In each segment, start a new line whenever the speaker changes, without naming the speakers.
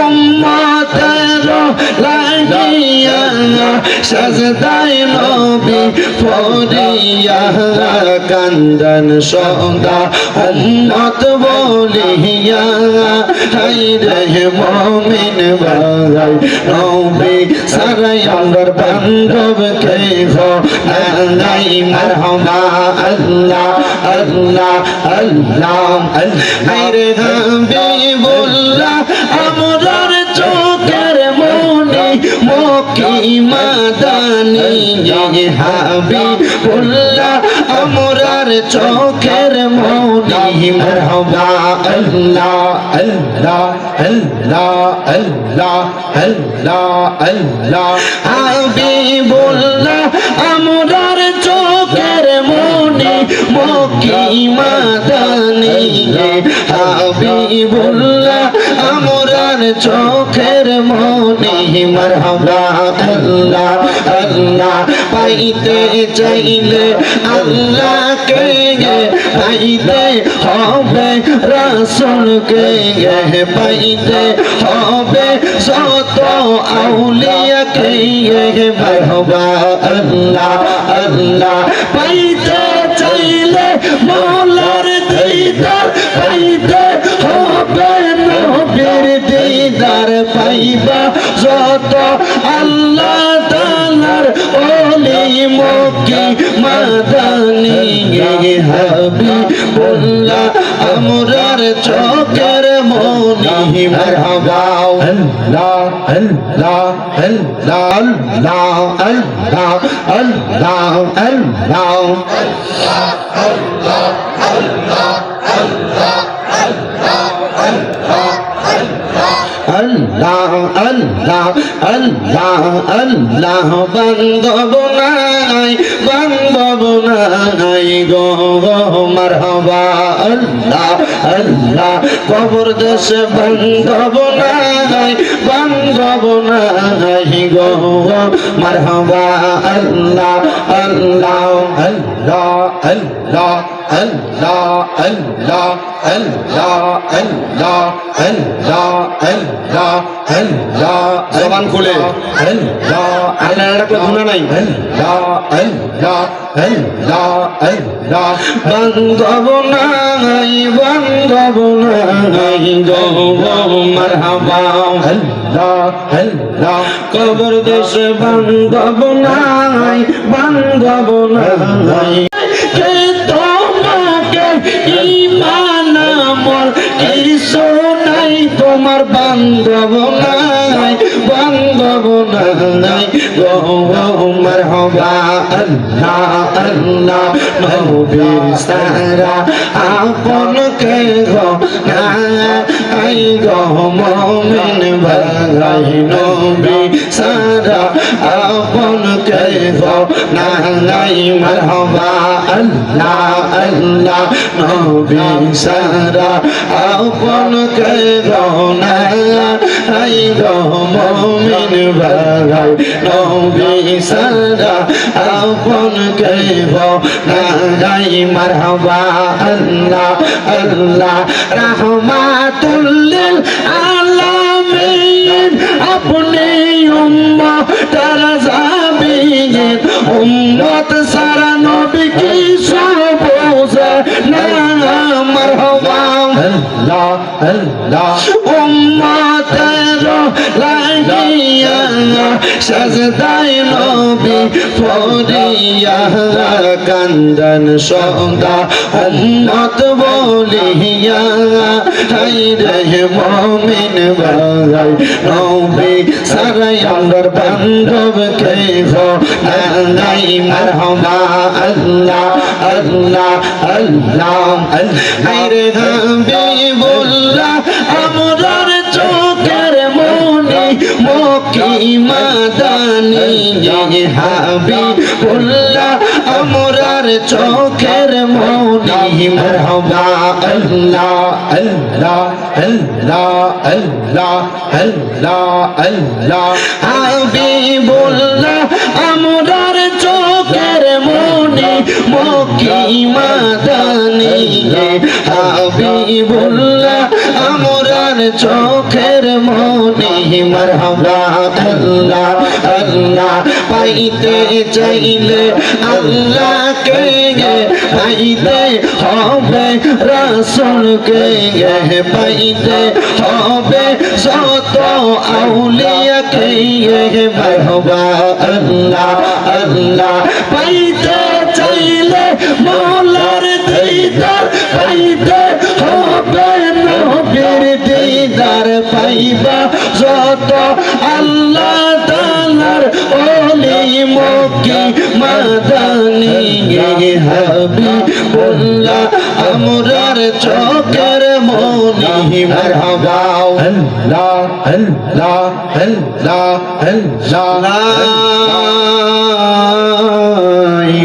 উম্মতের লাগিয়া সাজদাই নবী পড়িয়া কান্দন সদা, উম্মত বলিয়া হাই রে মমিন ভাই নবী সারাই আমার বান্ধব কে হো নাই, মারহামা আল্লাহ আল্লাহ আল্লাহ হাই রে মাদানি যে হাবি উল্লাহ আমরার চোখের মৌলি মরহবা
আল্লাহ আল্লাহ আল্লাহ আল্লাহ আল্লাহ আল্লাহ
হাবি উল্লাহ আমরার চোখের মৌলি মকি মাদানি হাবি উল্লাহ চোখের মনি মারহাবা আল্লাহ আল্লাহ, পাইতে চাইলে আল্লাহকে পাইতে হবে রাসুলকে পাইতে হবে যত আউলিয়াকে মারহাবা আল্লাহ আল্লাহ দিদার পাইবা যত আল্লাহ তালার ওলি মকি মাদানি হাবি বললা আমরার চোখের মনি মারহাবা।
আল্লাহ আল্লাহ আল্লাহ আল্লাহ আল্লাহ আল্লাহ আল্লাহ
আল্লাহ। আল্লাহ আল্লাহ আল্লাহ বান্ধব নাই বান্ধব নাই গো, মারহাবা, আল্লাহ আল্লাহ, কবর দেশে বান্ধব নাই বান্ধব নাই গো, মারহাবা, আল্লাহ আল্লাহ
আল্লাহ আল্লাহ আল্লাহ আল্লাহ আল্লাহ আল্লাহ আল্লাহ আল্লাহ আল্লাহ
জবান খুলে।
আল্লাহ
আল্লাহ একটা গুনাহ নাই।
আল্লাহ আল্লাহ আল্লাহ আল্লাহ
বান্ধব নাই বান্ধব নাই গো মারহাবা
আল্লাহ আল্লাহ
কবর দেশে বান্ধব নাই বান্ধব নাই। তোমাকে ইমান আমল, কিছু নাই, তোমার বান্ধব নাই বান্ধব নাই। গো মারহাবা, আল্লাহ আল্লাহ নবীর সারা আপন কে গো আই গো মমিন ভাই নবী সারা আপন কে গো নাই মারহাবা আল্লাহ আল্লাহ নবী সারা আপন কে গো নাই গো মমিন ভাই নবী সারা আপন কে গো নাই মারহাবা আল্লাহ আল্লাহ। রহমাতুল্লিল আলামিন আপনি উম্মত তারা যাবিন উম্মত সারা নবী কি সবোঝে না মারহাবা।
আল্লাহ আল্লাহ।
উম্মতের লাগিয়া সাজদাই নবী পড়িয়া কান্দন সদা, উম্মত বলিয়া। হাই রে মমিন ভাই নবী সারাই আমার বান্ধব কে নাই মারহামা আল্লাহ আল্লাহ আল্লাহ হাই রে হাবিবুল্লাহ, আমরার চোখের মনি মকি মাদানি হাবিবুল্লাহ আমরার চোখের মনি। মরহবা
আল্লাহ আল্লাহ আল্লাহ আল্লাহ আল্লাহ আল্লাহ।
হাবিবুল্লাহ আমরার চোখের মনি। মকি চোখের মনি মারহাবা আল্লাহ আল্লাহ, পাইতে চাইলে আল্লাহকে পাইতে হবে রাসূলকে পাইতে হবে শত আউলিয়াকে মারহাবা আল্লাহ আল্লাহ দিদার পাইবা যত আল্লাহ তালার ওলি মকি মাদানি হাবি বল্লা আমরার চোখের মনি মারহাবা।
আল্লাহ আল্লাহ আল্লাহ আল্লাহ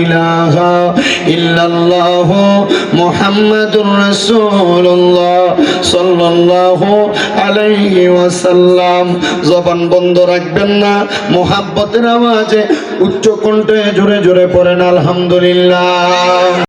ইলাহা ইল্লাল্লাহ মুহাম্মাদুর রাসূলুল্লাহ। সাল্লাল্লাহু আলাইহি ওয়াসাল্লাম। জবান বন্ধ রাখবেন না, মোহাব্বতের আওয়াজে উচ্চ কণ্ঠে জোরে জোরে পড়েন, আলহামদুলিল্লাহ।